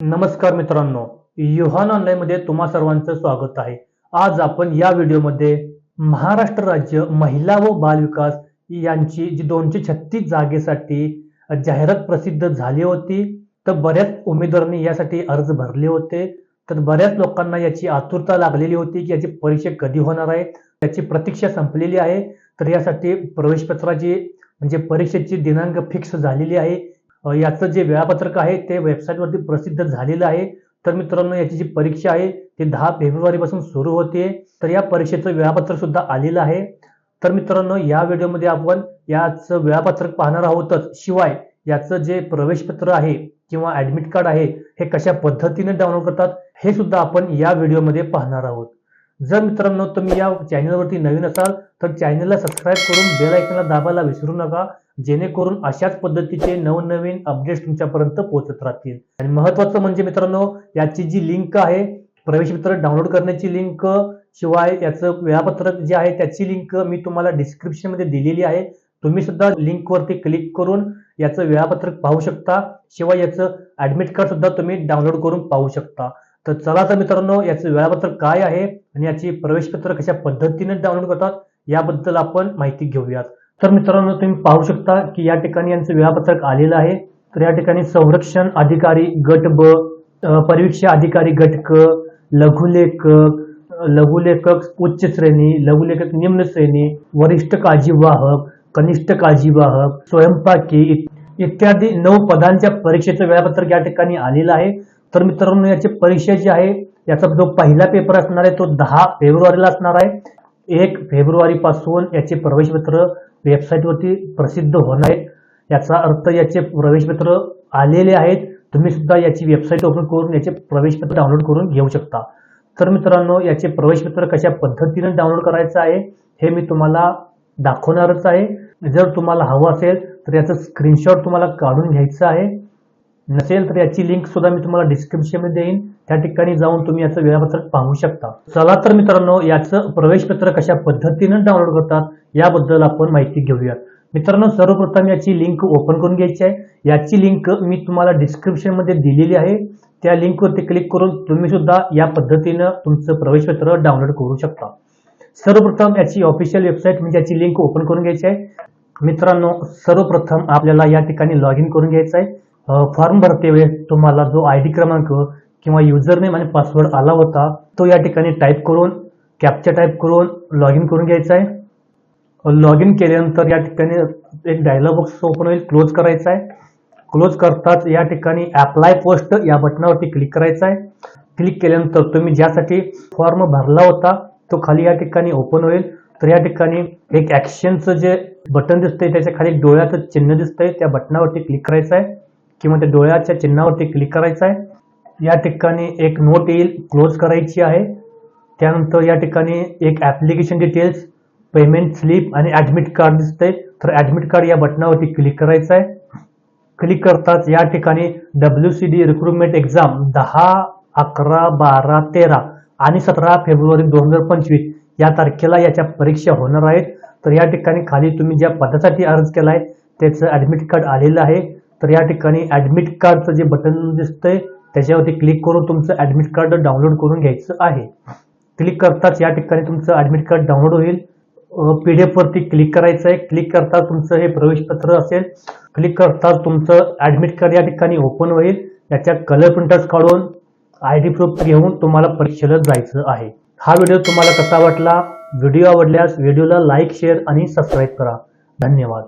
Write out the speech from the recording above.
नमस्कार मित्रांनो युहान ऑनलाईनमध्ये तुम्हा सर्वांचं स्वागत आहे. आज आपण या व्हिडिओमध्ये महाराष्ट्र राज्य महिला व बाल विकास यांची जी दोनशे छत्तीस जागेसाठी जाहिरात प्रसिद्ध झाली होती तर बऱ्याच उमेदवारांनी यासाठी अर्ज भरले होते. तर बऱ्याच लोकांना याची आतुरता लागलेली होती की याची परीक्षा कधी होणार आहे याची प्रतीक्षा संपलेली आहे. तर यासाठी प्रवेशपत्राची म्हणजे परीक्षेची दिनांक फिक्स झालेली आहे. याचं जे वेळापत्रक आहे ते वेबसाईटवरती प्रसिद्ध झालेलं आहे. तर मित्रांनो याची जी परीक्षा आहे ती दहा फेब्रुवारीपासून सुरू होते. तर या परीक्षेचं वेळापत्रक सुद्धा आलेलं आहे. तर मित्रांनो या व्हिडिओमध्ये आपण याचं वेळापत्रक पाहणार आहोतच. शिवाय याचं जे प्रवेशपत्र आहे किंवा ॲडमिट कार्ड आहे हे कशा पद्धतीने डाउनलोड करतात हे सुद्धा आपण या व्हिडिओमध्ये पाहणार आहोत. जर मित्रांनो तुम्ही या चॅनलवरती नवीन असाल तर चॅनलला सबस्क्राईब करून बेल आयकनला दाबायला विसरू नका जेणेकरून अशाच पद्धतीचे नवनवीन अपडेट्स तुमच्यापर्यंत पोहोचत राहतील. आणि महत्वाचं म्हणजे मित्रांनो याची जी लिंक आहे प्रवेशपत्र डाउनलोड करण्याची लिंक शिवाय याचं वेळापत्रक जे आहे त्याची लिंक मी तुम्हाला डिस्क्रिप्शनमध्ये दिलेली आहे. तुम्ही सुद्धा लिंकवरती क्लिक करून याचं वेळापत्रक पाहू शकता. शिवाय याचं ऍडमिट कार्ड सुद्धा तुम्ही डाउनलोड करून पाहू शकता. तर चला तर मित्रांनो याचं वेळापत्रक काय आहे आणि याची प्रवेशपत्र कशा पद्धतीने डाउनलोड करतात याबद्दल आपण माहिती घेऊयात. तर मित्रांनो तुम्ही पाहू शकता की या ठिकाणी यांचं वेळापत्रक आलेलं आहे. तर या ठिकाणी संरक्षण अधिकारी गट ब परीक्षा अधिकारी गट क लघुलेखक लघुलेखक उच्च श्रेणी लघुलेखक निम्न श्रेणी वरिष्ठ काळजीवाहक कनिष्ठ काळजीवाहक स्वयंपाकी इत्यादी नऊ पदांच्या परीक्षेचं वेळापत्रक या ठिकाणी आलेलं आहे. तर मित्रांनो याची परीक्षा जी आहे याचा जो पहिला पेपर असणार आहे तो दहा फेब्रुवारीला असणार आहे. एक फेब्रुवारी पासून याचे प्रवेशपत्र वेबसाईटवरती प्रसिद्ध होणार आहेत याचा अर्थ याचे प्रवेशपत्र आलेले आहेत. तुम्ही सुद्धा याची वेबसाईट ओपन करून याचे प्रवेशपत्र डाउनलोड करून घेऊ शकता. तर मित्रांनो याचे प्रवेशपत्र कशा पद्धतीने डाउनलोड करायचं आहे हे मी तुम्हाला दाखवणारच आहे. जर तुम्हाला हवं असेल तर याचं स्क्रीनशॉट तुम्हाला काढून घ्यायचं आहे. नसेल तर याची लिंक सुद्धा मी तुम्हाला डिस्क्रिप्शनमध्ये देईन. त्या ठिकाणी जाऊन तुम्ही याचं वेळापत्रक पाहू शकता. चला तर मित्रांनो याचं प्रवेशपत्र कशा पद्धतीनं डाउनलोड करतात याबद्दल आपण माहिती घेऊयात. मित्रांनो सर्वप्रथम याची लिंक ओपन करून घ्यायची आहे. याची लिंक मी तुम्हाला डिस्क्रिप्शनमध्ये दिलेली आहे. त्या लिंकवरती क्लिक करून तुम्ही सुद्धा या पद्धतीनं तुमचं प्रवेशपत्र डाउनलोड करू शकता. सर्वप्रथम याची ऑफिशियल वेबसाईट म्हणजे याची लिंक ओपन करून घ्यायची आहे. मित्रांनो सर्वप्रथम आपल्याला या ठिकाणी लॉग इन करून घ्यायचं आहे. फॉर्म भरते वेळेस तुम्हाला जो आय डी क्रमांक किंवा युजर नेम आणि पासवर्ड आला होता तो या ठिकाणी टाईप करून कॅप्चा टाईप करून लॉग इन करून घ्यायचा आहे. लॉग इन केल्यानंतर या ठिकाणी एक डायलॉग बॉक्स ओपन होईल क्लोज करायचा आहे. क्लोज करताच या ठिकाणी अप्लाय पोस्ट या बटनावरती क्लिक करायचं आहे. क्लिक केल्यानंतर तुम्ही ज्यासाठी फॉर्म भरला होता तो खाली या ठिकाणी ओपन होईल. तर या ठिकाणी एक ॲक्शनचं जे बटन दिसतंय त्याच्याखाली डोळ्याचं चिन्ह दिसतंय त्या बटनावरती क्लिक करायचं आहे. किंवा त्या डोळ्याच्या चिन्हावरती क्लिक करायचं आहे. या ठिकाणी एक नोट येईल क्लोज करायची आहे. त्यानंतर या ठिकाणी एक ॲप्लिकेशन डिटेल्स पेमेंट स्लिप आणि ॲडमिट कार्ड दिसतंय. तर ॲडमिट कार्ड या बटनावरती क्लिक करायचं आहे. क्लिक करताच या ठिकाणी W C D recruitment exam दहा अकरा बारा तेरा आणि सतरा फेब्रुवारी दोन हजार पंचवीस या तारखेला याच्या परीक्षा होणार आहेत. तर या ठिकाणी खाली तुम्ही ज्या पदासाठी अर्ज केला आहे त्याचं ॲडमिट कार्ड आलेलं आहे. तर या ठिकाणी ॲडमिट कार्डचं जे बटन दिसतंय त्याच्यावरती क्लिक करून तुमचं ॲडमिट कार्ड डाउनलोड करून घ्यायचं आहे. क्लिक करताच या ठिकाणी तुमचं ॲडमिट कार्ड डाउनलोड होईल. पी डी वरती क्लिक करायचं आहे. क्लिक करता तुमचं हे प्रवेशपत्र असेल. क्लिक करता तुमचं ॲडमिट कार्ड या ठिकाणी ओपन होईल. त्याच्या कलर प्रिंटर्स काढून आय डी प्रूफ घेऊन तुम्हाला परीक्षेला जायचं आहे. हा व्हिडिओ तुम्हाला कसा वाटला? व्हिडिओ आवडल्यास व्हिडिओला लाईक शेअर आणि सबस्क्राईब करा. धन्यवाद.